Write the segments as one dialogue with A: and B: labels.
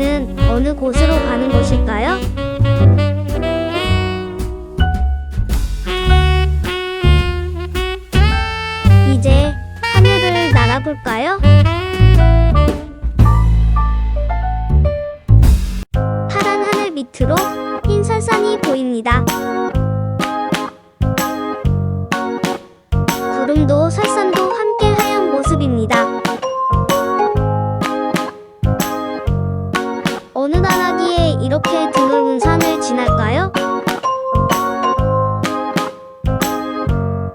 A: 여행은 어느 곳으로 가는 것일까요? 이제 하늘을 날아볼까요? 파란 하늘 밑으로 흰 설산이 보입니다. 어느 나라기에 이렇게 드넓은 산을 지날까요?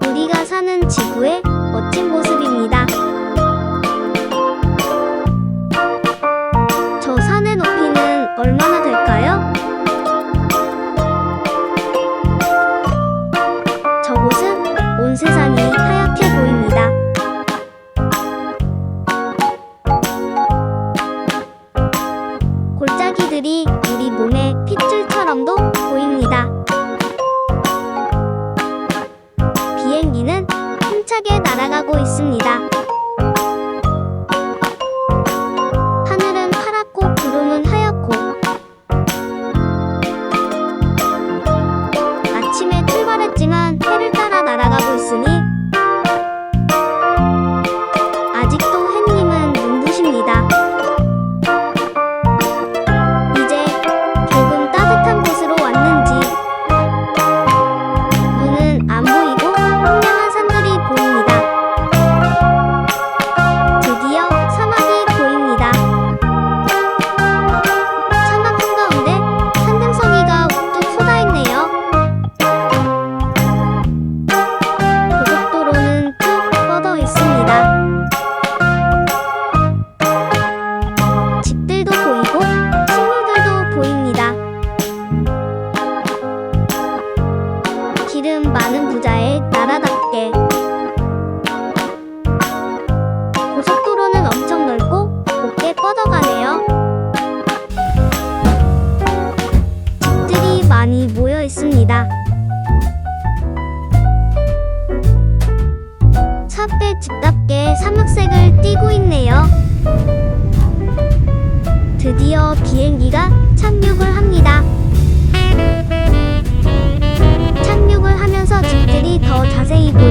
A: 우리가 사는 지구의 멋진 모습 골짜기들이 있습니다. 차대 집답게 사막색을 띠고 있네요. 드디어 비행기가 착륙을 합니다. 착륙을 하면서 집들이 더 자세히 보입니다.